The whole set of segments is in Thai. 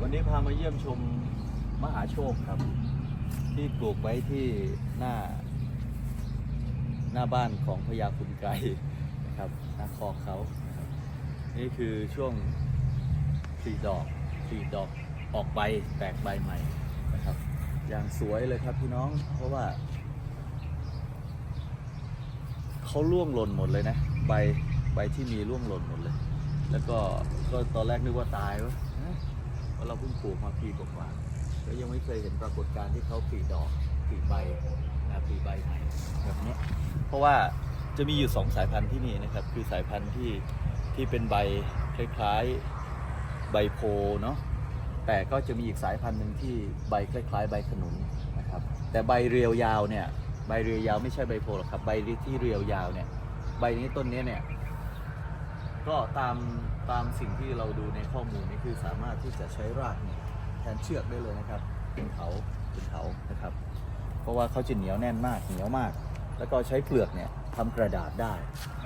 วันนี้พามาเยี่ยมชมมหาโชคครับ ที่ปลูกไว้ที่หน้า หน้าบ้านของพญาคุณไกรนะครับหน้าคอกเขานะครับนี่คือช่วงสี่ดอกสี่ดอกออกใบแตกใบใหม่นะครับ อย่างสวยเลยครับพี่น้องเพราะว่าเขาล่วงหล่นหมดเลยนะ ใบใบที่มีร่วงหล่นหมดเลย แล้วก็ก็ตอนแรกนึกว่าตายวะ เราะเราเพิ่งปลูกมาปีกว่าก็ยังไม่เคยเห็นปรากฏการณ์ที่เขาผลิดอกผลิใบนะผลิใบใหม่แบบนี้เพราะว่าจะมีอยู่สองสายพันธุ์ที่นี่นะครับ คือสายพันธุ์ที่ที่เป็นใบคล้ายๆใบโพเนาะแต่ก็จะมีอีกสายพันธุ์หนึ่งที่ใบคล้าย ๆ ใบขนุนนะครับ แต่ใบเรียวยาวเนี่ยใบเรียวยาวไม่ใช่ใบโพหรอกครับ ใบที่เรียวยาวเนี่ย ใบนี้ต้นนี้เนี่ย ก็ตาม ตามสิ่งที่เราดูในข้อมูลนี่คือสามารถที่จะใช้รากเนี่ยแทนเชือกได้เลยนะครับเป็นเขาเป็นเขานะครับ เพราะว่าเขาจะเหนียวแน่นมากเหนียวมาก แล้วก็ใช้เปลือกเนี่ยทำกระดาษได้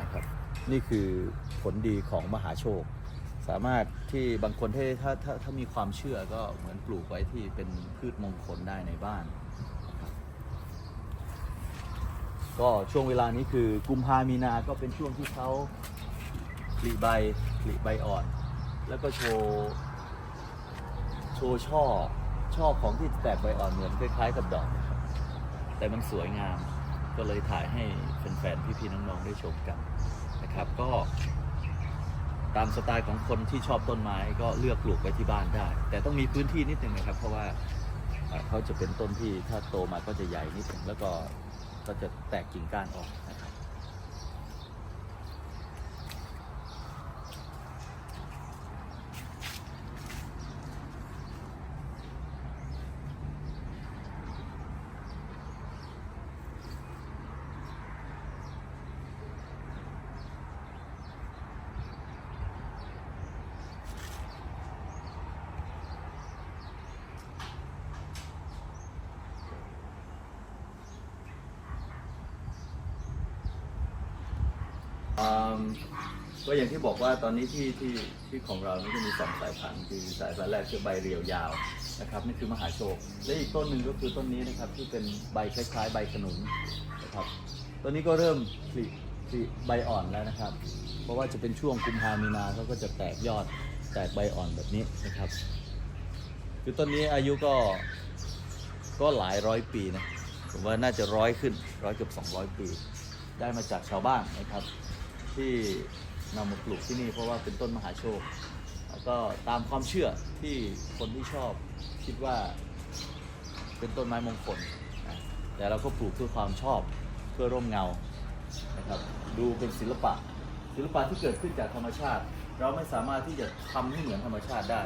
นะครับ นี่คือผลดีของมหาโชค สามารถที่บางคนที่ถ้าถ้าถ้ามีความเชื่อก็เหมือนปลูกไว้ที่เป็นพืชมงคลได้ในบ้านนะครับก็ช่วงเวลานี้คือกุมภามีนา ก็เป็นช่วงที่เขา ผลิใบผลิใบอ่อน แล้วก็โชว์โชว์ช่อช่อของที่แตกใบอ่อนเหมือนคล้ายๆกับดอกนะครับแต่มันสวยงามก็เลยถ่ายให้แฟนๆพี่ๆน้องๆได้ชมกันนะครับ ก็ ตามสไตล์ของคนที่ชอบต้นไม้ก็เลือกปลูกไว้ที่บ้านได้ แต่ต้องมีพื้นที่นิดนึงนะครับ เพราะว่าเอ่อเขาจะเป็นต้นที่ถ้าโตมาก็จะใหญ่นิดนึงแล้วก็ก็จะแตกกิ่งก้านออกนะครับ ก็อย่างที่บอกว่าตอนนี้ที่ที่ที่ของเรานี่จะมีสองสายพันธุ์คือสายพันธุ์แรกคือใบเรียวยาวนะครับนี่คือมหาโชคและอีกต้นหนึ่งก็คือต้นนี้นะครับที่เป็นใบคล้ายๆ ใบขนุนนะครับต้นนี้ก็เริ่มผลิผลิใบอ่อนแล้วนะครับ เพราะว่าจะเป็นช่วงกุมภามีนาเขาก็จะแตกยอดแตกใบอ่อนแบบนี้นะครับ คือต้นนี้อายุก็ก็หลายร้อยปีนะผมว่าน่าจะร้อยขึ้นร้อยเกือบ200 ปี ได้มาจากชาวบ้านนะครับ ที่นำมาปลูกที่นี่เพราะว่าเป็นต้นมหาโชค แล้วก็ตามความเชื่อที่คนที่ชอบคิดว่าเป็นต้นไม้มงคลนะแต่เราก็ปลูกเพื่อความชอบเพื่อร่มเงานะครับดูเป็นศิลปะ ศิลปะที่เกิดขึ้นจากธรรมชาติ เราไม่สามารถที่จะทำให้เหมือนธรรมชาติได้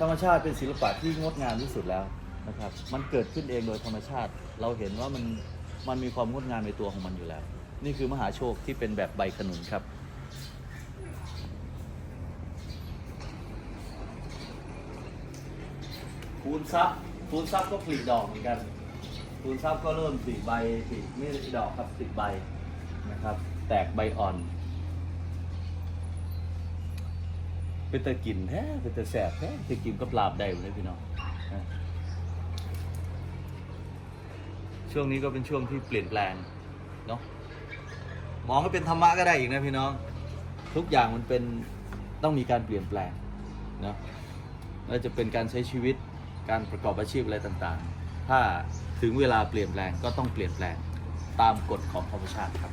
ธรรมชาติเป็นศิลปะที่งดงามที่สุดแล้วนะครับมันเกิดขึ้นเองโดยธรรมชาติ เราเห็นว่ามันมันมีความงดงามในตัวของมันอยู่แล้ว นี่คือมหาโชคที่เป็นแบบใบขนุนครับ คูณซับคูณซับก็ผลิดอกเหมือนกัน คูณซับก็เริ่มผลิใบผลิไม่ได้ดอกครับผลิใบนะครับ แตกใบอ่อน เป็นตะกินแท้เป็นตะแสบแท้จะกินกับลาบได้เลยพี่น้องช่วงนี้ก็เป็นช่วงที่เปลี่ยนแปลงเนาะ มองให้เป็นธรรมะก็ได้อีกนะพี่น้อง ทุกอย่างมันเป็นต้องมีการเปลี่ยนแปลงนะแล้ว่าจะเป็นการใช้ชีวิตการประกอบอาชีพอะไรต่างๆ ถ้าถึงเวลาเปลี่ยนแปลงก็ต้องเปลี่ยนแปลงตามกฎของธรรมชาติครับ